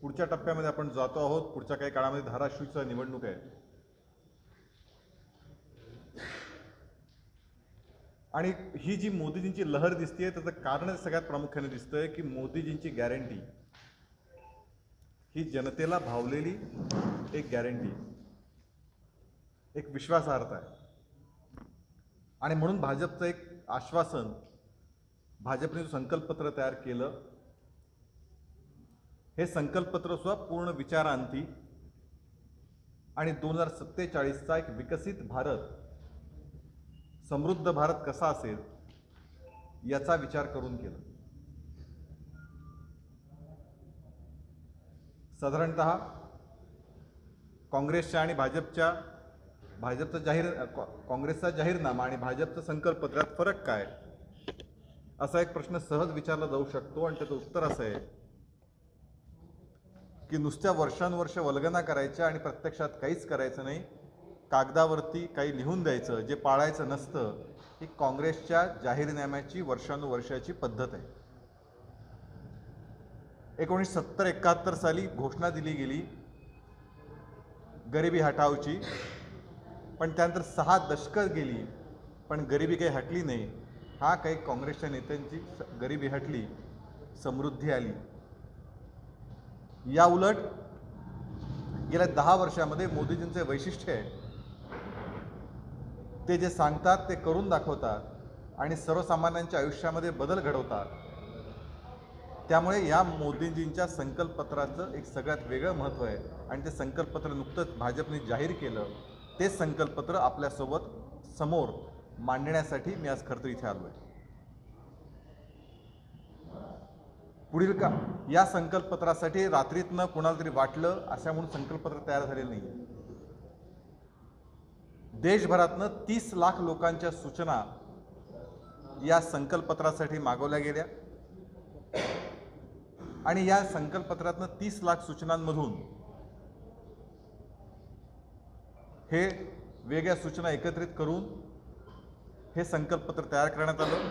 पुढच्या टप्प्यामध्ये आपण जातो आहोत. पुढच्या काही काळामध्ये धाराशिवचा निवडणूक आहे. आणि ही जी मोदीजींची लहर दिसते त्याचं कारण सगळ्यात प्रामुख्याने दिसतंय की मोदीजींची गॅरंटी ही जनतेला भावलेली एक गॅरंटी एक विश्वासार्हता आहे. आणि म्हणून भाजपचं एक आश्वासन भाजपने जो संकल्पपत्र तयार केलं हे संकल्पपत्र सुद्धा पूर्ण विचारांती आणि दोन हजार सत्तेचाळीसचा एक विकसित भारत समृद्ध भारत कसा असेल याचा विचार करून केला. साधारणत काँग्रेसच्या आणि भाजपच्या भाजपचा जाहीर काँग्रेसचा जाहीरनामा आणि भाजपचं संकल्पपत्रात फरक काय असा एक प्रश्न सहज विचारला जाऊ शकतो आणि त्याचं उत्तर असं आहे. की नुसत्या वर्षानुवर्ष वल्गना करायच्या आणि प्रत्यक्षात काहीच करायचं नाही कागदावरती काही लिहून द्यायचं जे पाळायचं नसतं ही काँग्रेसच्या जाहीरनाम्याची वर्षानुवर्षाची पद्धत आहे. एकोणीसशे सत्तर एकाहत्तर साली घोषणा दिली गेली गरिबी हटावची पण त्यानंतर सहा दशकं गेली पण गरिबी काही हटली नाही. हा काही काँग्रेसच्या नेत्यांची गरिबी हटली समृद्धी आली. या उलट गेल्या दहा वर्षामध्ये मोदीजींचे वैशिष्ट्य आहे. ते जे सांगतात ते करून दाखवतात आणि सर्वसामान्यांच्या आयुष्यामध्ये बदल घडवतात. त्यामुळे या मोदीजींच्या संकल्पपत्राचं एक सगळ्यात वेगळं महत्त्व आहे. आणि ते संकल्पपत्र नुकतंच भाजपने जाहीर केलं. ते संकल्पपत्र आपल्यासोबत समोर मांडण्यासाठी मी आज खरं तर इथे आलो आहे पुढील का या संकल्पपत्रासाठी रात्रीतनं कुणाला तरी वाटलं अशा म्हणून संकल्पपत्र तयार झालेलं नाही देशभरातनं तीस लाख लोकांच्या सूचना या संकल्पपत्रासाठी मागवल्या गेल्या. आणि या संकल्पपत्रातनं तीस लाख सूचनांमधून हे वेगळ्या सूचना एकत्रित करून हे संकल्पपत्र तयार करण्यात आलं.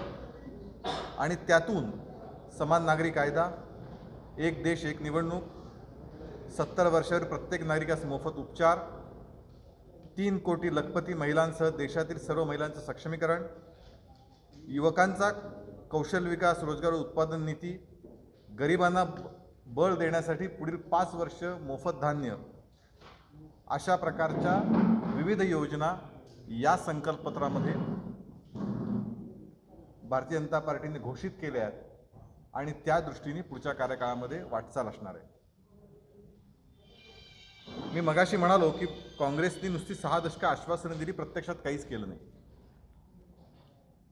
आणि त्यातून समान नागरी कायदा एक देश एक निवडणूक सत्तर वर्षावर प्रत्येक नागरिकास मोफत उपचार तीन कोटी लखपती महिलांसह देशातील सर्व महिलांचं सक्षमीकरण युवकांचा कौशल्य विकास रोजगार उत्पादन नीती गरिबांना बळ देण्यासाठी पुढील पाच वर्ष मोफत धान्य. अशा प्रकारच्या विविध योजना या संकल्पपत्रामध्ये भारतीय जनता पार्टीने घोषित केल्या आहेत. आणि त्या दृष्टीने पुढच्या कार्यकाळामध्ये वाटचाल असणार आहे. मी मगाशी म्हणालो की काँग्रेसने नुसती सहा दशकं आश्वासनं दिली प्रत्यक्षात काहीच केलं नाही.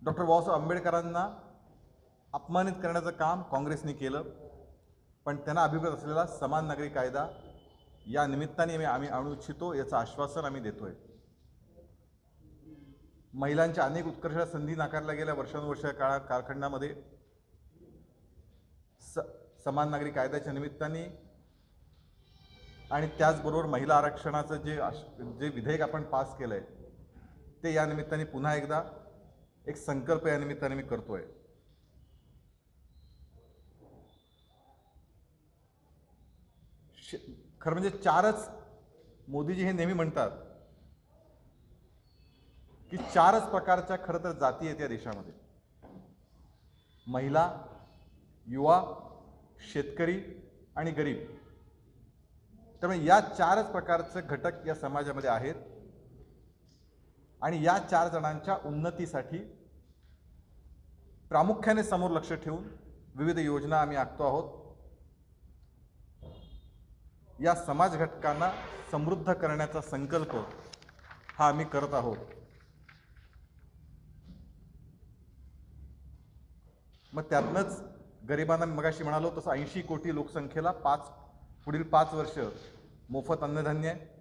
डॉक्टर बाबासाहेब आंबेडकरांना अपमानित करण्याचं काम काँग्रेसने केलं पण त्यांना अभिप्रेत असलेला समान नागरी कायदा या निमित्ताने आम्ही आम्ही आणू इच्छितो याचं आश्वासन आम्ही देतोय. महिलांच्या अनेक उत्कर्ष संधी नाकारल्या गेल्या वर्षानुवर्ष काळा कारखंडामध्ये समान नागरी कायद्याच्या निमित्ताने आणि त्याचबरोबर महिला आरक्षणाचं जे जे विधेयक आपण पास केलं आहे ते या निमित्ताने पुन्हा एकदा एक संकल्प या निमित्ताने मी करतोय. आहे खरं म्हणजे चारच मोदीजी हे नेहमी म्हणतात की चारच प्रकारच्या खरं तर जाती आहेत या देशामध्ये. महिला युवा शेतकरी आणि गरीब. त्यामुळे या चारच प्रकारचे घटक या समाजामध्ये आहेत. आणि या चार जणांच्या उन्नतीसाठी प्रामुख्याने समोर लक्ष ठेवून विविध योजना आम्ही आखतो आहोत. या समाज घटकांना समृद्ध करण्याचा संकल्प हा आम्ही करत आहोत. मग त्यातनंच गरिबांना मगाशी म्हणालो तसं ऐंशी कोटी लोकसंख्येला पाच पुढील पाच वर्ष मोफत अन्नधान्य आहे.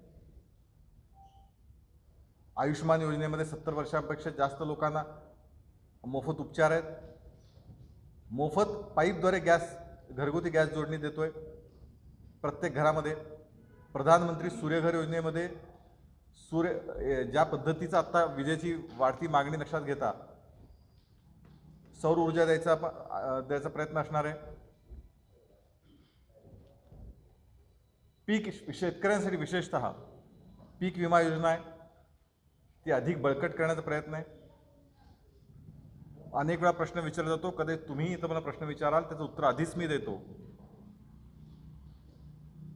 आयुष्यमान योजनेमध्ये सत्तर वर्षांपेक्षा जास्त लोकांना मोफत उपचार आहेत. मोफत पाईपद्वारे गॅस घरगुती गॅस जोडणी देतोय. प्रत्येक घरामध्ये प्रधानमंत्री सूर्यघर योजनेमध्ये सूर्य ज्या पद्धतीचा आत्ता विजेची वाढती मागणी लक्षात घेता सौर ऊर्जा द्यायचा द्यायचा प्रयत्न असणार आहे. पीक शेतकऱ्यांसाठी विशेषत पीक विमा योजना आहे. ती अधिक बळकट करण्याचा प्रयत्न आहे. अनेक वेळा प्रश्न विचारला जातो कधी तुम्ही इथं मला प्रश्न विचाराल त्याचं उत्तर आधीच मी देतो.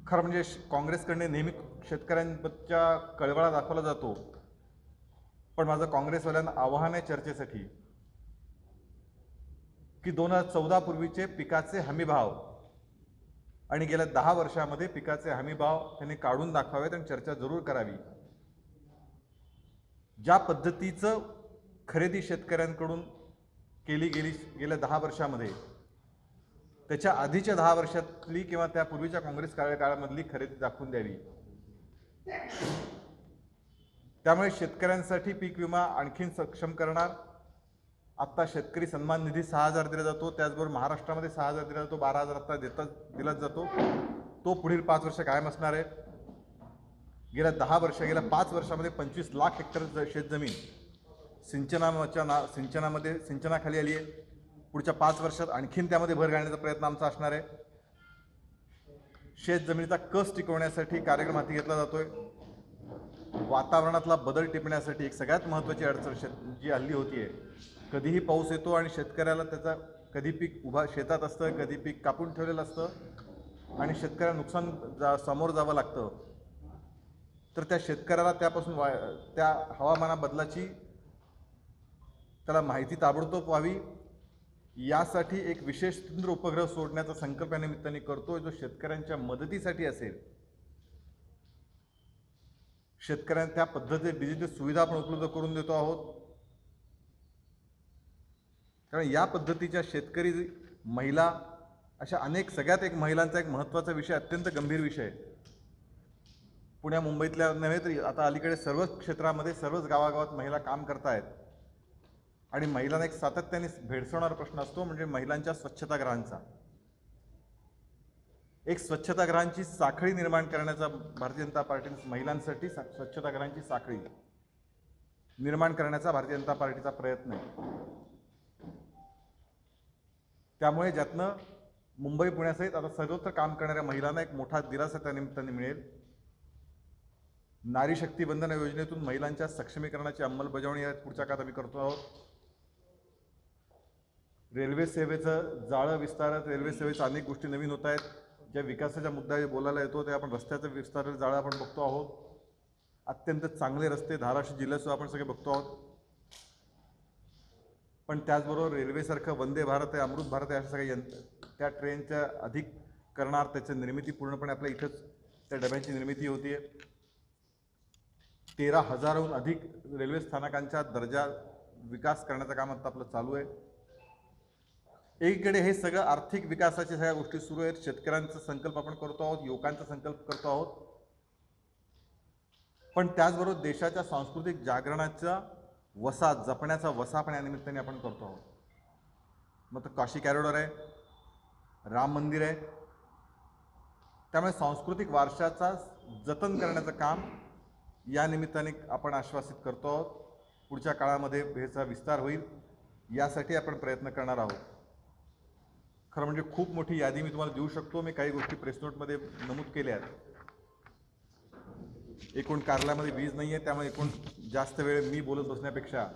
खरं म्हणजे काँग्रेसकडने नेहमी शेतकऱ्यांच्या कळवळा दाखवला जातो. पण माझं काँग्रेसवाल्यांना आव्हान आहे चर्चेसाठी. की दोन हजार चौदा पूर्वीचे पिकाचे हमीभाव आणि गेल्या दहा वर्षामध्ये पिकाचे हमीभाव त्यांनी काढून दाखवावेत आणि चर्चा जरूर करावी. ज्या पद्धतीचं खरेदी शेतकऱ्यांकडून केली गेली गेल्या दहा वर्षामध्ये त्याच्या आधीच्या दहा वर्षातली किंवा त्या पूर्वीच्या काँग्रेस कार्यकाळामधली खरेदी दाखवून द्यावी. त्यामुळे शेतकऱ्यांसाठी पीक विमा आणखीन सक्षम करणार आत्ता शेतकरी सन्मान निधी सहा हजार दिला जातो त्याचबरोबर महाराष्ट्रामध्ये सहा हजार दिला जातो बारा हजार आत्ता देता दिलाच जातो. तो पुढील पाच वर्ष कायम असणार आहे. गेल्या दहा वर्ष गेल्या पाच वर्षामध्ये पंचवीस लाख हेक्टर शेतजमीन सिंचनाच्या ना सिंचनामध्ये सिंचनाखाली आली आहे. पुढच्या पाच वर्षात आणखीन त्यामध्ये भर घालण्याचा प्रयत्न आमचा असणार आहे. शेत जमिनीचा कस टिकवण्यासाठी कार्यक्रम हाती घेतला जातोय. वातावरणातला बदल टिपण्यासाठी एक सगळ्यात महत्त्वाची अडचण शेत जी हल्ली होती आहे कधीही पाऊस येतो आणि शेतकऱ्याला त्याचा कधी पीक उभा शेतात असतं कधी पीक कापून ठेवलेलं असतं आणि शेतकऱ्याला नुकसान जा समोर जावं लागतं. तर त्या शेतकऱ्याला त्यापासून वा त्या हवामाना बदलाची त्याला माहिती ताबडतोब व्हावी. यासाठी एक विशेष केंद्र उपग्रह सोडण्याचा संकल्प या निमित्ताने करतो जो शेतकऱ्यांच्या मदतीसाठी असेल. शेतकऱ्यांना त्या पद्धतीने डिजिटल सुविधा आपण उपलब्ध करून देतो आहोत. कारण या पद्धतीच्या शेतकरी महिला अशा अनेक सगळ्यात एक महिलांचा एक महत्त्वाचा विषय अत्यंत गंभीर विषय आहे. पुण्या मुंबईतल्या नव्हे तरी आता अलीकडे सर्वच क्षेत्रामध्ये सर्वच गावागावात महिला काम करतायत. आणि महिलांना एक सातत्याने भेडसवणारा प्रश्न असतो म्हणजे महिलांच्या स्वच्छतागृहांचा. एक स्वच्छतागृहांची साखळी निर्माण करण्याचा भारतीय जनता पार्टीने महिलांसाठी सा- स्वच्छतागृहांची साखळी निर्माण करण्याचा भारतीय जनता पार्टीचा प्रयत्न आहे. त्यामुळे ज्यातनं मुंबई पुण्यासहित आता सर्वत्र काम करणाऱ्या महिलांना एक मोठा दिलासा त्या निमित्ताने मिळेल. नारी शक्ती बंधन योजनेतून महिलांच्या सक्षमीकरणाची अंमलबजावणी या पुढच्या काळात आम्ही करतो आहोत. रेल्वे सेवेचं जाळं विस्तारत रेल्वे सेवेच्या अनेक गोष्टी नवीन होत आहेत. ज्या विकासाच्या मुद्दा बोलायला येतो ते आपण रस्त्याचं विस्तार जाळं आपण बघतो आहोत. अत्यंत चांगले रस्ते धाराशिव जिल्ह्यासुद्धा आपण सगळे बघतो आहोत. पण त्याचबरोबर रेल्वेसारखं वंदे भारत आहे अमृत भारत आहे अशा सगळ्या यंत्र त्या ट्रेनच्या अधिक करणार त्याची निर्मिती पूर्णपणे आपल्या इथंच त्या डब्यांची निर्मिती होतीये. तेरा हजारहून अधिक रेल्वे स्थानकांच्या दर्जा विकास करण्याचं काम आता आपलं चालू आहे. एकीकडे हे सगळं आर्थिक विकासाच्या सगळ्या गोष्टी सुरू आहेत शेतकऱ्यांचा संकल्प आपण करतो आहोत युवकांचा संकल्प करतो आहोत. पण त्याचबरोबर देशाच्या सांस्कृतिक जागरणाचा वसा जपण्याचा वसा पण या निमित्ताने आपण करतो आहोत. मग तर काशी कॅरिडॉर आहे राम मंदिर आहे. त्यामुळे सांस्कृतिक वारशाचा जतन करण्याचं काम या निमित्ताने आपण आश्वासित करतो आहोत. पुढच्या काळामध्ये ह्याचा विस्तार होईल यासाठी आपण प्रयत्न करणार आहोत. खरं म्हणजे खूप मोठी यादी मी तुम्हाला देऊ शकतो. मी काही गोष्टी प्रेस नोटमध्ये नमूद केल्या आहेत. एकूण कार्यालयामध्ये वीज नाही आहे त्यामुळे एकूण जास्त वेळ मी बोलत बसण्यापेक्षा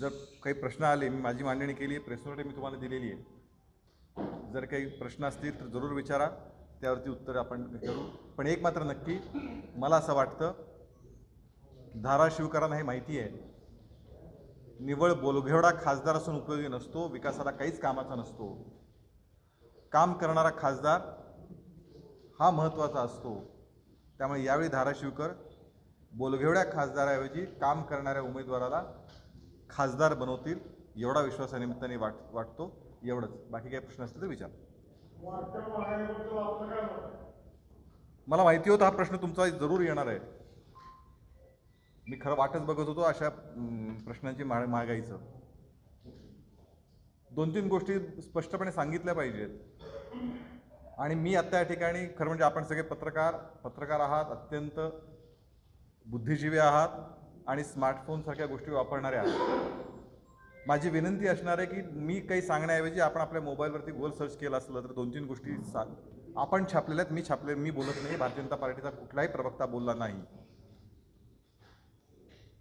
जर काही प्रश्न आले मी माझी मांडणी केली आहे प्रेस मी तुम्हाला दिलेली आहे. जर काही प्रश्न असतील तर जरूर विचारा त्यावरती उत्तर आपण करू. पण एक मात्र नक्की मला असं वाटतं धाराशिवकरांना हे माहिती आहे. निवळ बोलघेवडा खासदार असून उपयोगी नसतो विकासाला काहीच कामाचा नसतो. काम करणारा खासदार हा महत्त्वाचा असतो. त्यामुळे यावेळी धाराशिवकर बोलघेवड्या खासदाराऐवजी काम करणाऱ्या उमेदवाराला खासदार बनवतील एवढा विश्वास निमित्ताने वाट वाटतो. एवढंच. बाकी काही प्रश्न असतील तर विचार. मला माहिती होतं हा प्रश्न तुमचा जरूर येणार आहे. मी खरं वाटच बघत होतो अशा प्रश्नांची माग महागाईचं दोन तीन गोष्टी स्पष्टपणे सांगितल्या पाहिजेत. आणि मी आत्ता या ठिकाणी खरं म्हणजे आपण सगळे पत्रकार पत्रकार आहात अत्यंत बुद्धिजीवी आहात आणि स्मार्टफोनसारख्या गोष्टी वापरणारे आहात. माझी विनंती असणार आहे की मी काही सांगण्याऐवजी आपण आपल्या मोबाईलवरती गोल सर्च केलं असलं तर दोन तीन गोष्टी सा आपण छापलेल्या आहेत मी छापले मी बोलत नाही भारतीय जनता पार्टीचा कुठलाही प्रवक्ता बोलला नाही.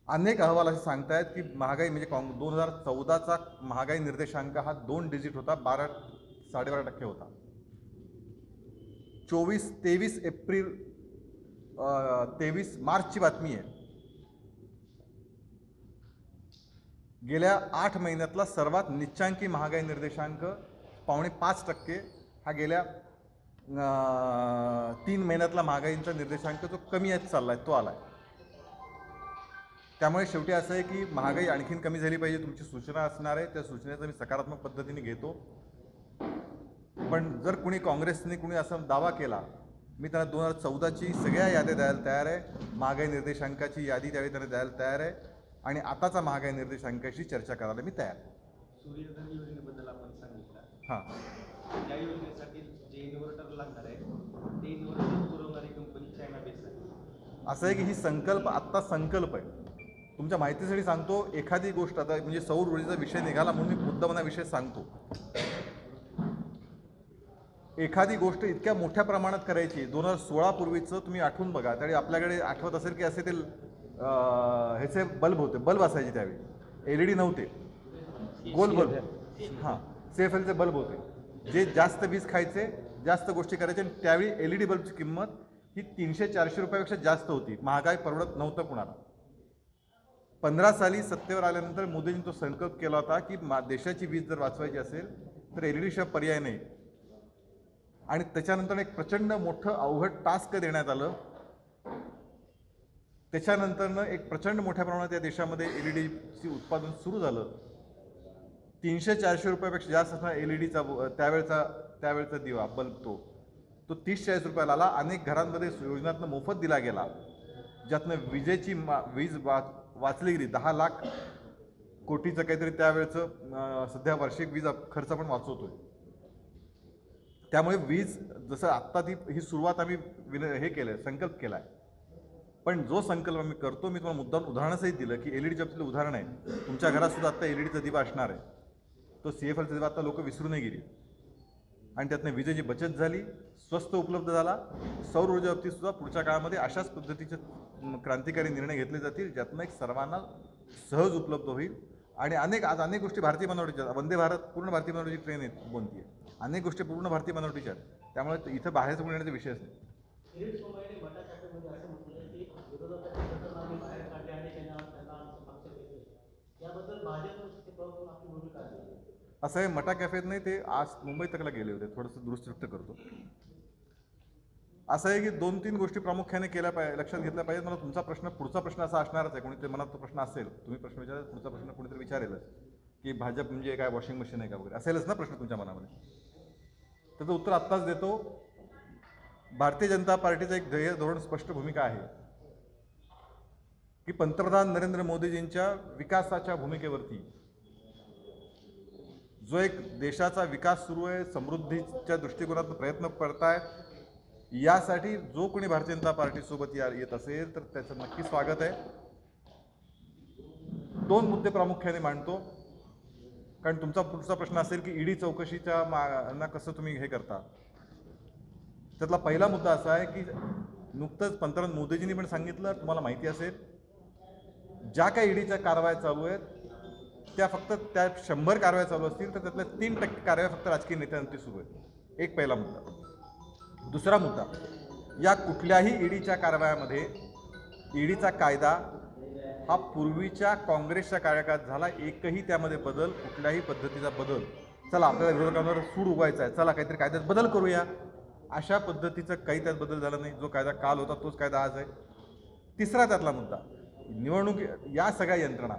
अनेक अहवाल असे सांगतायत की महागाई म्हणजे काँग दोन हजार चौदाचा महागाई निर्देशांक हा दोन डिजिट होता बारा साडेबारा टक्के होता. चोवीस तेवीस एप्रिल तेवीस मार्चची बातमी आहे. गेल्या आठ महिन्यातला सर्वात निच्चांकी महागाई निर्देशांक पावणे पाच टक्के हा गेल्या तीन महिन्यातला महागाईचा निर्देशांक जो कमी आहेत चालला आहे तो आला आहे त्यामुळे शेवटी असं आहे की महागाई आणखीन कमी झाली पाहिजे तुमची सूचना असणार आहे. त्या सूचनेचा मी सकारात्मक पद्धतीने घेतो. पण जर कुणी काँग्रेसने कुणी असा दावा केला मी त्यांना दोन हजार चौदाची सगळ्या याद्या द्यायला तयार आहे. महागाई निर्देशांकाची यादी त्यावेळी त्यांना द्यायला तयार आहे. आणि आताचा महागाई निर्देशांकाशी चर्चा करायला मी तयार आहे. सूर्यधन योजनेबद्दल आपण सांगितलं. हां. या योजनेसाठी जे इन्व्हर्टर लागणार आहे ते इन्व्हर्टर पुरवणारी कंपनी चायना बेस आहे. असं आहे की ही संकल्प आत्ता संकल्प आहे. तुमच्या माहितीसाठी सांगतो एखादी गोष्ट आता म्हणजे सौर ऊर्जेचा विषय निघाला म्हणून मी मुद्दामना विषय सांगतो. एखादी गोष्ट इतक्या मोठ्या प्रमाणात करायची दोन हजार सोळा पूर्वीचं तुम्ही आठवून बघा. त्यावेळी आपल्याकडे आठवत असेल की असे ते ह्याचे बल्ब होते बल्ब असायचे त्यावेळी. एल ई डी नव्हते. गोल बल्ब. हां सेफ एलचे बल्ब होते. जे जास्त वीज खायचे जास्त गोष्टी करायचे आणि त्यावेळी एल ई डी बल्बची किंमत ही तीनशे चारशे रुपयापेक्षा जास्त होती. महागाई परवडत नव्हतं कुणाला. पंधरा साली सत्तेवर आल्यानंतर मोदींनी तो संकल्प केला होता की मा देशाची वीज जर वाचवायची असेल तर एल ई डीशिवाय पर्याय नाही. आणि त्याच्यानंतर एक प्रचंड मोठं अवघड टास्क देण्यात आलं. त्याच्यानंतरनं एक प्रचंड मोठ्या प्रमाणात या देशामध्ये एल ई डीची उत्पादन सुरू झालं. तीनशे चारशे रुपयापेक्षा जास्त असणारा एल ई डीचा त्यावेळचा त्यावेळचा दिवा बल्ब तो. तो तीस चाळीस रुपयाला आला. अनेक घरांमध्ये योजनातनं मोफत दिला गेला. ज्यातनं विजेची मा वीज वा वाचली गेली. दहा लाख कोटीचं काहीतरी त्यावेळचं सध्या वार्षिक वीज खर्च पण वाचवतोय. त्यामुळे वीज जसं आत्ता ती ही सुरुवात आम्ही विन हे केलं आहे संकल्प केला आहे पण जो संकल्प आम्ही करतो मी तुम्हाला मुद्दाम उदाहरणासहित दिलं की एल ई डीच्या बाबतीतलं उदाहरण आहे तुमच्या घरात सुद्धा आत्ता एल ई डीचा दिवा असणार आहे. तो सी एफ एलचा दिवा आत्ता लोक विसरूनही गेली. आणि त्यातनं विजेची बचत झाली स्वस्त उपलब्ध झाला. सौर ऊर्जा बाबतीत सुद्धा पुढच्या काळामध्ये अशाच पद्धतीचे क्रांतिकारी निर्णय घेतले जातील ज्यातनं एक सर्वांना सहज उपलब्ध होईल. आणि अनेक आज अनेक गोष्टी भारतीय बनावटीच्या आहेत. वंदे भारत पूर्ण भारतीय बनावटीची ट्रेन आहे बनती आहे? अनेक गोष्टी पूर्ण भारतीय बनावटीच्या आहेत. त्यामुळे इथं बाहेरचं कोणी येण्याचा विषयच नाही. कॅफेमध्ये असं बाहेर आहे. मटा कॅफेत नाही ते आज मुंबई तकला गेले होते. थोडंसं दुरुस्त करतो. असं आहे की दोन तीन गोष्टी प्रामुख्याने केल्या पाहिजे लक्षात घेतल्या पाहिजेत. मला तुमचा प्रश्न पुढचा प्रश्न असा असणारच आहे. कोणीतरी मनात तो प्रश्न असेल तुम्ही प्रश्न विचारा पुढचा प्रश्न कोणीतरी विचारेलच. की भाजप म्हणजे काय वॉशिंग मशीन आहे का वगैरे? असेलच ना प्रश्न तुमच्या मनामध्ये? त्याचं उत्तर आत्ताच देतो. भारतीय जनता पार्टीचं एक ध्येय धोरण स्पष्ट भूमिका आहे. की पंतप्रधान नरेंद्र मोदीजींच्या विकासाच्या भूमिकेवरती जो एक देशाचा विकास सुरू आहे समृद्धीच्या दृष्टिकोनातून प्रयत्न करतायत यासाठी जो कोणी भारतीय जनता पार्टीसोबत या येत असेल तर त्याचं नक्की स्वागत आहे. दोन मुद्दे प्रामुख्याने मांडतो. कारण तुमचा पुढचा प्रश्न असेल की ईडी चौकशीच्या मा कसं तुम्ही हे करता. त्यातला पहिला मुद्दा असा आहे की नुकतंच पंतप्रधान मोदीजींनी पण सांगितलं तुम्हाला माहिती असेल ज्या काही ईडीच्या कारवाया चालू आहेत त्या फक्त त्या शंभर कारवाया चालू असतील तर त्यातल्या तीन टक्के कारवाया फक्त राजकीय नेत्यांवरती सुरू आहेत. एक पहिला मुद्दा. दुसरा मुद्दा. या कुठल्याही ईडीच्या कारवायामध्ये ईडीचा कायदा हा पूर्वीच्या काँग्रेसच्या कार्यकाळात झाला. एकही त्यामध्ये बदल कुठल्याही पद्धतीचा बदल. चला आपल्याला विरोधकांवर सूड उगवायचा आहे. चला काहीतरी कायद्यात बदल करूया. अशा पद्धतीचं काही त्यात बदल झाला नाही. जो कायदा काल होता तोच कायदा आज आहे. तिसरा त्यातला मुद्दा. निवडणूक या सगळ्या यंत्रणा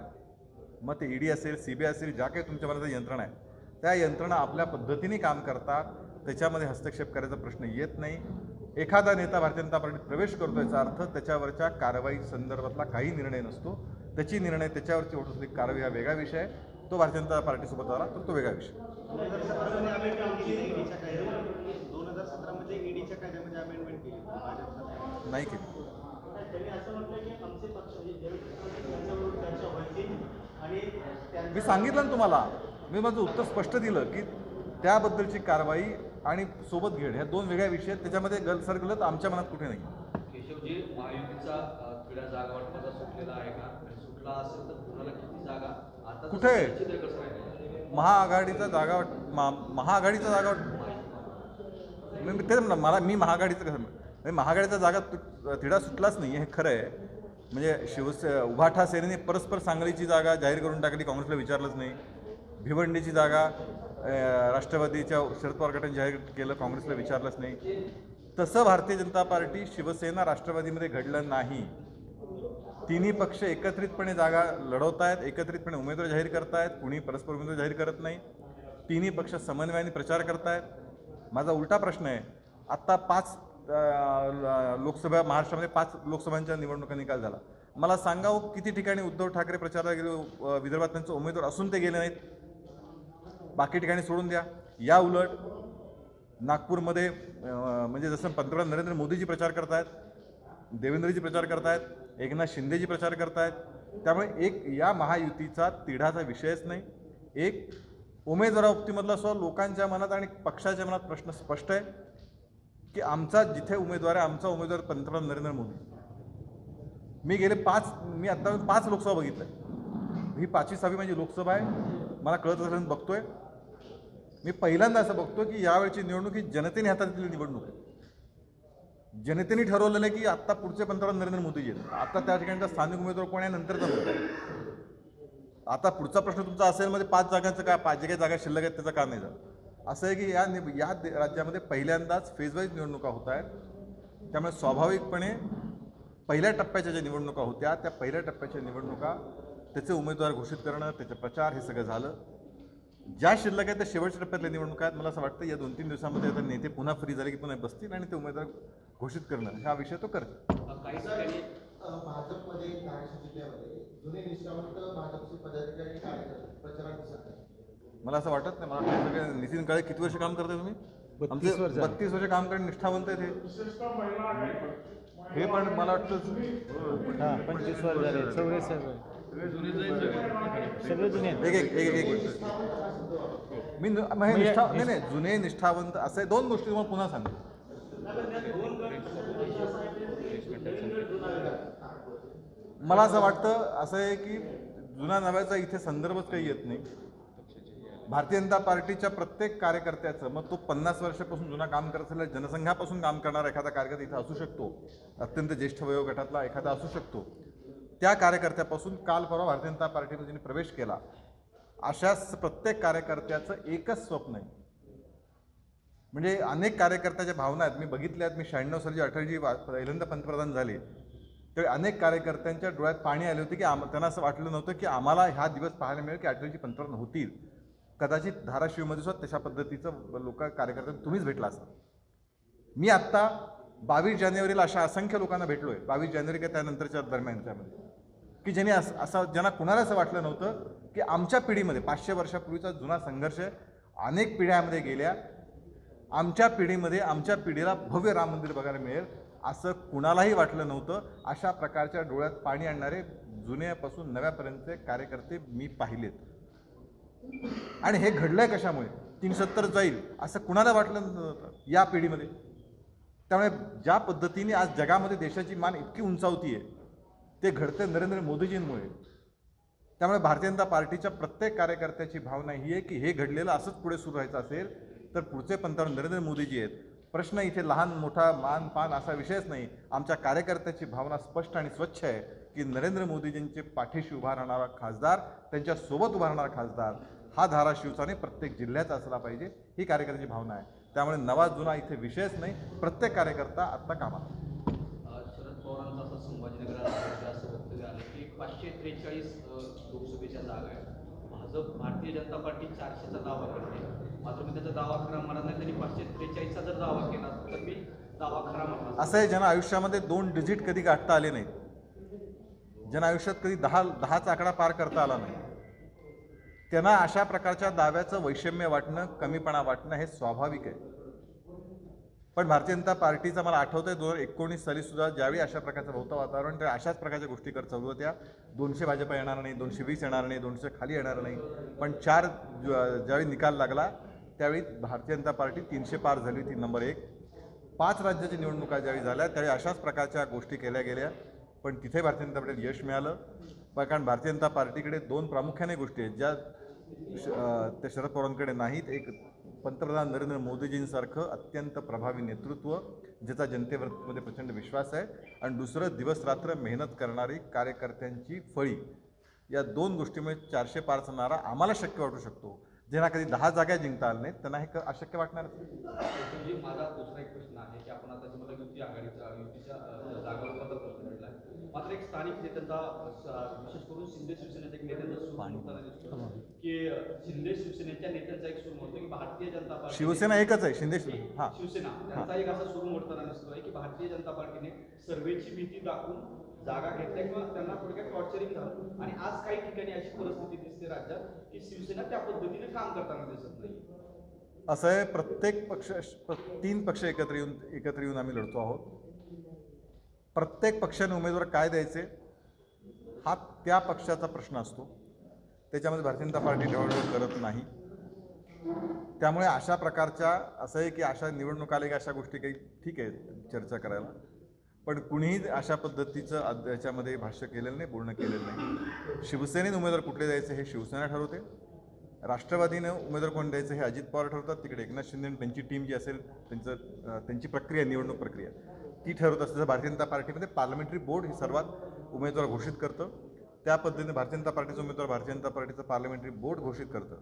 मग ते ईडी असेल सी बी आय असेल ज्या काही तुमच्या मनात यंत्रणा आहे त्या यंत्रणा आपल्या पद्धतीने काम करतात. त्याच्यामध्ये हस्तक्षेप करायचा प्रश्न येत नाही. एखादा नेता भारतीय जनता पार्टीत प्रवेश करतो याचा अर्थ त्याच्यावरच्या कारवाई संदर्भातला काही निर्णय नसतो. त्याची निर्णय त्याच्यावरची होत असलेली कारवाई हा वेगळा विषय आहे. तो भारतीय जनता पार्टीसोबत आला तर तो वेगळा विषय. नाही केली. मी सांगितलं ना तुम्हाला. मी माझं उत्तर स्पष्ट दिलं की त्याबद्दलची कारवाई आणि सोबत घेणं. ह्या दोन वेगळ्या विषय आहेत. त्याच्यामध्ये गल सरगलत आमच्या मनात कुठे नाही केशवजी महायुतीचा जागा वाटपाचा सुटलेला आहे का? सुटला असेल तर किती जागा? आता कुठे? महाआघाडीचा जागा वाट महाआघाडीचा जागा वाट मी तेच म्हणलं मला मी महाआघाडीचं कसं म्हणजे महाआघाडीचा जागा तिढा सुटलाच नाही हे खरं आहे. म्हणजे शिवसे उभाठा सेनेने परस्पर सांगलीची जागा जाहीर करून टाकली काँग्रेसला विचारलंच नाही. भिवंडीची जागा राष्ट्रवादीच्या शरद पवार गटाने जाहीर केलं काँग्रेसला विचारलंच नाही. तसं भारतीय जनता पार्टी शिवसेना राष्ट्रवादीमध्ये घडलं नाही. तिन्ही पक्ष एकत्रितपणे जागा लढवत आहेत एकत्रितपणे उमेदवार जाहीर करतायत कुणी परस्पर उमेदवार जाहीर करत नाही. तिन्ही पक्ष समन्वयाने प्रचार करतायत. माझा उलटा प्रश्न आहे आत्ता पाच लोकसभा महाराष्ट्रामध्ये पाच लोकसभांच्या निवडणुका निकाल झाला. मला सांगावं किती ठिकाणी उद्धव ठाकरे प्रचाराला गेले विदर्भात त्यांचे उमेदवार असून ते गेले नाहीत? बाकी ठिकाणी सोडून द्या. या उलट नागपूरमध्ये म्हणजे जसं पंतप्रधान नरेंद्र मोदीजी प्रचार करतायत देवेंद्रजी प्रचार करतायत एकनाथ शिंदेजी प्रचार करतायत त्यामुळे एक या महायुतीचा तिढाचा विषयच नाही. एक उमेदवाराबाबतीमधला सुद्धा लोकांच्या मनात आणि पक्षाच्या मनात प्रश्न स्पष्ट आहे की आमचा जिथे उमेदवार आहे आमचा उमेदवार पंतप्रधान नरेंद्र मोदी. मी गेले पाच मी आत्ता पाच लोकसभा बघितल्या. ही पाचवी सहावी माझी लोकसभा आहे. मला कळत असल्यानं बघतोय. मी पहिल्यांदा असं बघतो की यावेळची निवडणूक ही जनतेने हातातली निवडणूक आहे. जनतेने ठरवलेलं आहे की आत्ता पुढचे पंतप्रधान नरेंद्र मोदी आहेत. आता त्या ठिकाणचा स्थानिक उमेदवार कोण आहे नंतरचा मुद्दा आता पुढचा प्रश्न तुमचा असेल मध्ये पाच जागांचं काय पाच जे काही जागा शिल्लक आहेत त्याचा का नाही झालं. असं आहे की या नि- या राज्यामध्ये पहिल्यांदाच फेजवाईज निवडणुका होत आहेत. त्यामुळे स्वाभाविकपणे पहिल्या टप्प्याच्या ज्या निवडणुका होत्या त्या पहिल्या टप्प्याच्या निवडणुका त्याचे उमेदवार घोषित करणं त्याचे प्रचार हे सगळं झालं. ज्या शिल्लक आहेत त्या शेवटच्या टप्प्यातल्या निवडणुका आहेत. मला असं वाटतं या दोन तीन दिवसामध्ये आता नेते पुन्हा फ्री झाले की पुन्हा बसतील आणि ते उमेदवार घोषित करणं हा विषय तो अ, भाजपमध्ये धाराशिव जिल्ह्यामध्ये जुने निष्ठावंत भाजपचे पदाधिकारी कार्यकर्ते प्रचारात दिसत नाही. मला असं वाटत नाही. मला वाटतं हे सगळे नितीन काळे किती वर्ष काम करताय तुम्ही? आमचे बत्तीस वर्ष काम करणे निष्ठावंत आहेत हे. हे पण मला वाटतं पंचवीस वर झाले. चौरेस सगळे जुने आहेत. एक एक एक एक एक मी न- मग हे निष्ठा नाही नाही जुने निष्ठावंत असे दोन गोष्टी तुम्हाला पुन्हा सांगतो मला असं वाटतं असं आहे की जुना नव्याचा इथे संदर्भच काही येत नाही. भारतीय जनता पार्टीच्या प्रत्येक कार्यकर्त्याचं मग तो पन्नास वर्षापासून जुना काम करत असलेल्या जनसंघापासून काम करणारा एखादा कार्यकर्ता इथं असू शकतो. अत्यंत ज्येष्ठ वयोगटातला एखादा असू शकतो. त्या कार्यकर्त्यापासून काल परवा भारतीय जनता पार्टीमध्ये ज्यांनी प्रवेश केला. अशा प्रत्येक कार्यकर्त्याचं एकच स्वप्न आहे. म्हणजे अनेक कार्यकर्त्याच्या भावना आहेत. मी बघितल्या आहेत. मी शहाण्णव साली अटलजी वा- पहिल्यांदा पंतप्रधान झाले. तर अनेक कार्यकर्त्यांच्या डोळ्यात पाणी आले होते की आम त्यांना असं वाटलं नव्हतं की आम्हाला हा दिवस पाहायला मिळेल की अटलजी पंतप्रधान होतील. कदाचित धाराशिवमध्ये सुद्धा तशा पद्धतीचं लोक कार्यकर्त्यांना तुम्हीच भेटला असा मी आत्ता बावीस जानेवारीला अशा असंख्य लोकांना भेटलो आहे बावीस जानेवारी का त्यानंतरच्या दरम्यानच्यामध्ये की ज्यांनी असं असं ज्यांना कुणाला असं वाटलं नव्हतं की आमच्या पिढीमध्ये पाचशे वर्षापूर्वीचा जुना संघर्ष अनेक पिढ्यामध्ये गेल्या. आमच्या पिढीमध्ये आमच्या पिढीला भव्य राम मंदिर बघायला मिळेल असं कुणालाही वाटलं नव्हतं. अशा प्रकारच्या डोळ्यात पाणी आणणारे जुन्यापासून नव्यापर्यंतचे कार्यकर्ते मी पाहिलेत. आणि हे घडलंय कशामुळे? तीन सत्तर जाईल असं कुणाला वाटलं नव्हतं या पिढीमध्ये? त्यामुळे ज्या पद्धतीने आज जगामध्ये देशाची मान इतकी उंचावती आहे ते घडते नरेंद्र मोदीजींमुळे. त्यामुळे भारतीय जनता पार्टीच्या प्रत्येक कार्यकर्त्याची भावना ही आहे की हे घडलेलं असंच पुढे सुरू राहायचं असेल तर पुढचे पंतप्रधान नरेंद्र मोदीजी आहेत. प्रश्न इथे लहान मोठा मान पान असा विषयच नाही. आमच्या कार्यकर्त्याची भावना स्पष्ट आणि स्वच्छ आहे की नरेंद्र मोदीजींचे पाठीशी उभा राहणारा खासदार त्यांच्यासोबत उभा राहणारा खासदार हा धाराशिवचा नाही प्रत्येक जिल्ह्याचा असला पाहिजे ही कार्यकर्त्याची भावना आहे. त्यामुळे नवा जुना इथे विषयच नाही. प्रत्येक कार्यकर्ता आत्ता कामात पवारांचं असं वक्तव्य आलं की पाचशे त्रेचाळीस लोकसभेच्या जागा आहेत. भाजप भारतीय जनता पार्टी चारशेचा दावा करते. मात्र मी त्याचा दावा खरा म्हणत नाही त्यांनी पाचशे त्रेचाळीसचा जर दावा केला तर मी दावा खरा म्हणतो असं आहे ज्यांना आयुष्यामध्ये दोन डिजिट कधी गाठता आले नाहीत. ज्यांना आयुष्यात कधी दहा दहाचा आकडा पार करता आला नाही. त्यांना अशा प्रकारच्या दाव्याचं वैषम्य वाटणं कमीपणा वाटणं हे स्वाभाविक आहे. पण भारतीय जनता पार्टीचा मला आठवतं आहे दोन हजार एकोणीस साली सुद्धा ज्यावेळी अशा प्रकारचं होतं वातावरण त्या अशाच प्रकारच्या गोष्टी करत चालू होत्या. दोनशे भाजप येणार नाही दोनशे वीस येणार नाही दोनशे खाली येणार नाही. पण चार ज्यावेळी निकाल लागला त्यावेळी भारतीय जनता पार्टी तीनशे पार झाली होती नंबर एक. पाच राज्याच्या निवडणुका ज्यावेळी झाल्या त्यावेळी अशाच प्रकारच्या गोष्टी केल्या गेल्या पण तिथे भारतीय जनता पार्टीला यश मिळालं. पण कारण भारतीय जनता पार्टीकडे दोन प्रामुख्याने गोष्टी आहेत ज्या श- त्या शरद पवारांकडे नाहीत एक पंतप्रधान नरेंद्र मोदीजींसारखं अत्यंत प्रभावी नेतृत्व ज्याचा जनतेवरमध्ये प्रचंड विश्वास आहे. आणि दुसरं दिवसरात्र मेहनत करणारी कार्यकर्त्यांची फळी. या दोन गोष्टीमुळे चारशे पारचा नारा आम्हाला शक्य वाटू शकतो. ज्यांना कधी दहा जागा जिंकता आल्या नाहीत त्यांना हे क- अशक्य वाटणार माझा दुसरा एक प्रश्न आहे की आपण आता आघाडीचा युतीच्या अ, जागांबद्दल प्रश्न भेटला मात्र एक स्थानिक नेत्यांचा विशेष करून शिंदे शिवसेनेच्या एक नेत्यांचा सूर दिसतो की शिंदे शिवसेनेच्या नेत्यांचा एक सूर मोठतो की भारतीय जनता पार्टी शिवसेना एकच आहे शिंदे शिव- हां. शिवसेना. त्यांचा एक असा सूर मोडताना दिसतोय की भारतीय जनता पार्टीने सर्वेची भीती दाखवून जागा घेतल्या किंवा त्यांना थोडक्यात टॉर्चरिंग झालं. आणि आज काही ठिकाणी अशी परिस्थिती दिसते राज्यात की शिवसेना त्या पद्धतीने काम करताना दिसत नाही. असं आहे प्रत्येक पक्ष तीन पक्ष एकत्र येऊन एकत्र येऊन आम्ही लढतो आहोत. प्रत्येक पक्षाने उमेदवार काय द्यायचे हा त्या पक्षाचा प्रश्न असतो. त्याच्यामध्ये भारतीय जनता पार्टी ढवळढवळ करत नाही. त्यामुळे अशा प्रकारच्या असं आहे की अशा निवडणूक आल्या की अशा गोष्टी काही ठीक आहे चर्चा करायला. पण कुणीही अशा पद्धतीचं अद- याच्यामध्ये भाष्य केलेलं नाही पूर्ण केलेलं नाही. शिवसेनेने उमेदवार कुठले द्यायचे हे शिवसेना ठरवते. राष्ट्रवादीनं उमेदवार कोण द्यायचं हे अजित पवार ठरवतात. तिकडे एकनाथ शिंदे त्यांची टीम जी असेल त्यांचं त्यांची प्रक्रिया निवडणूक प्रक्रिया. ती ठरवत असते. जसं भारतीय जनता पार्टीमध्ये पार्लमेंटरी बोर्ड हे सर्वात उमेदवार घोषित करतं. त्या पद्धतीने भारतीय जनता पार्टीचं उमेदवार भारतीय जनता पार्टीचं पार्लमेंटरी बोर्ड घोषित करतं.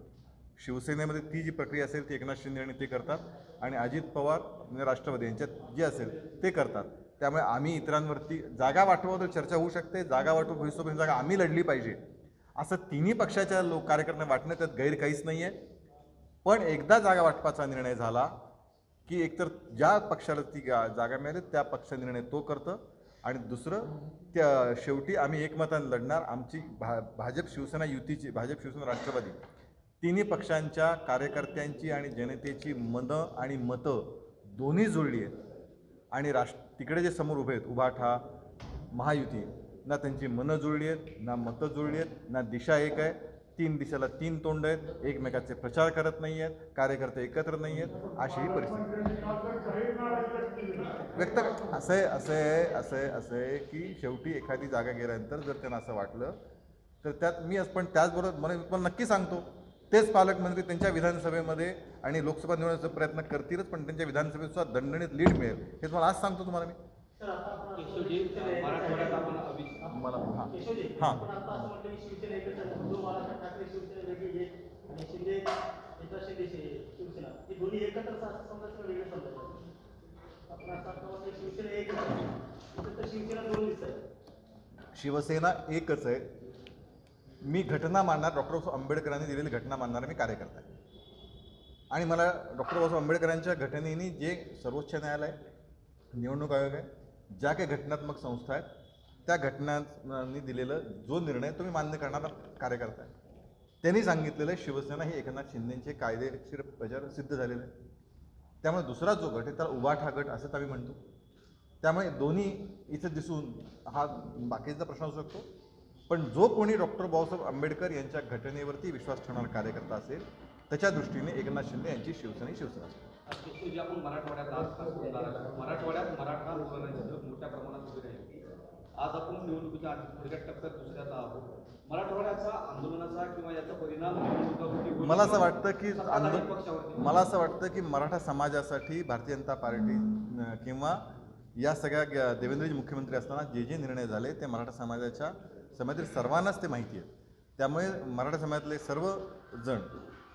शिवसेनेमध्ये ती जी प्रक्रिया असेल ती एकनाथ शिंदे आणि ते करतात आणि अजित पवार म्हणजे राष्ट्रवादी यांच्यात जे असेल ते करतात. त्यामुळे आम्ही इतरांवरती जागा वाटवावर चर्चा होऊ शकते. जागा वाटप भविष्यपर्यंत जागा आम्ही लढली पाहिजे. असं तिन्ही पक्षाच्या लोक कार्यकर्त्यांना वाटणं त्यात गैर काहीच नाही आहे पण एकदा जागा वाटपाचा निर्णय झाला की एकतर ज्या पक्षाला ती गा जागा मिळाली त्या पक्ष निर्णय तो करतं. आणि दुसरं त्या शेवटी आम्ही एकमताने लढणार. आमची भा भाजप शिवसेना युतीची भाजप शिवसेना राष्ट्रवादी तिन्ही पक्षांच्या कार्यकर्त्यांची आणि जनतेची मनं आणि मतं दोन्ही जुळली आहेत. आणि राष्ट्र तिकडे जे समोर उभे आहेत उभाठा महायुती ना त्यांची मनं जुळली आहेत ना मतं जुळली आहेत ना दिशा एक आहे. तीन दिशेला तीन तोंड आहेत एकमेकाचे प्रचार करत नाही आहेत कार्यकर्ते एकत्र नाही आहेत अशी ही परिस्थिती. व्यक्त असे असे असे असे की शेवटी एखादी जागा गेल्यानंतर जर त्यांना असं वाटलं तर त्यात मी असं पण त्याचबरोबर मला पण नक्की सांगतो तेच पालकमंत्री त्यांच्या विधानसभेमध्ये आणि लोकसभा निवडण्याचा प्रयत्न करतीलच पण त्यांच्या विधानसभेत सुद्धा दणदणीत लीड मिळेल. हे तुम्हाला आज सांगतो तुम्हाला मी. मला हां. हां. शिवसेना एकच आहे. मी घटना मानणार डॉक्टर बाबासाहेब आंबेडकरांनी दिलेली घटना मानणारा मी कार्यकर्ता. आहे आणि मला डॉक्टर बाबासाहेब आंबेडकरांच्या घटनेने जे सर्वोच्च न्यायालय निवडणूक आयोग आहे ज्या काही घटनात्मक संस्था आहेत त्या घटनांनी दिलेलं जो निर्णय तुम्ही मान्य करणारा कार्यकर्ता आहे त्यांनी सांगितलेलं आहे शिवसेना ही एकनाथ शिंदेचे कायदेशीर प्रचार सिद्ध झालेले आहे. त्यामुळे दुसरा जो गट आहे त्याला उभाठा गट असंच आम्ही म्हणतो. त्यामुळे दोन्ही इथं दिसून हा बाकीचा प्रश्न असू शकतो. पण जो कोणी डॉक्टर बाबासाहेब आंबेडकर यांच्या घटनेवरती विश्वास ठेवणारा कार्यकर्ता असेल त्याच्या दृष्टीने एकनाथ शिंदे यांची शिवसेना ही शिवसेना असेल केशवजी आपण मराठवाड्यात आज मराठवाड्यात मराठा आंदोलनाची मोठ्या प्रमाणात उभी राहिली. आज आपण निवडणुकीच्या थोडक्यात टप्प्यात दुसऱ्याचा आहोत. मराठवाड्याचा आंदोलनाचा किंवा याचा परिणाम निवडणुकावरती होईल. मला असं वाटतं की आंदोलन मला असं वाटतं की मराठा समाजासाठी भारतीय जनता पार्टी किंवा या सगळ्या देवेंद्रजी मुख्यमंत्री असताना जे जे निर्णय झाले ते मराठा समाजाच्या समाजातील सर्वांनाच ते माहिती आहेत. त्यामुळे मराठा समाजातले सर्व जण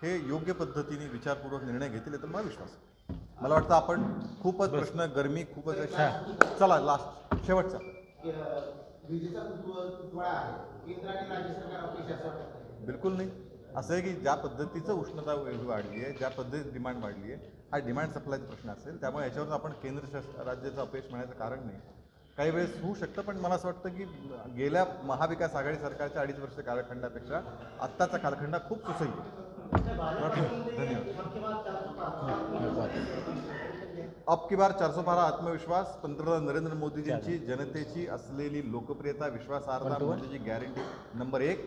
हे योग्य पद्धतीने विचारपूर्वक निर्णय घेतील याचा मला विश्वास आहे. मला वाटतं आपण खूपच प्रश्न गरमी खूपच. चला लास्ट शेवटचा. की, अं, विजेचा तुटव- तुटवडा आहे. केंद्र आणि राज्य सरकार अपयशी असं वाटतं. बिलकुल नाही. असं आहे की ज्या पद्धतीचं उष्णता वाढली आहे ज्या पद्धतीत डिमांड वाढली आहे हा डिमांड सप्लायचा प्रश्न असेल. त्यामुळे याच्यावर आपण केंद्र शास- राज्याचं अपयश मिळण्याचं कारण नाही. काही वेळेस होऊ शकतं पण मला असं वाटतं की गेल्या महाविकास आघाडी सरकारच्या अडीच वर्ष कालखंडापेक्षा आत्ताचा कालखंड खूप सुसह्य आहे. धन्यवाद. अब की बार चारसो बारा आत्मविश्वास पंतप्रधान नरेंद्र मोदीजींची जनतेची असलेली लोकप्रियता विश्वासार्हता मोदीची गॅरंटी नंबर एक.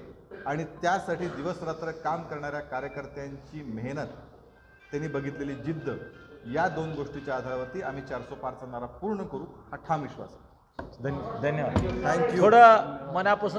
आणि त्यासाठी दिवस रात्र काम करणाऱ्या कार्यकर्त्यांची मेहनत त्यांनी बघितलेली जिद्द या दोन गोष्टीच्या आधारावरती आम्ही चारसो पारचा नारा पूर्ण करू हा ठाम विश्वास धन्यवाद. थँक्यू थोडं मनापासून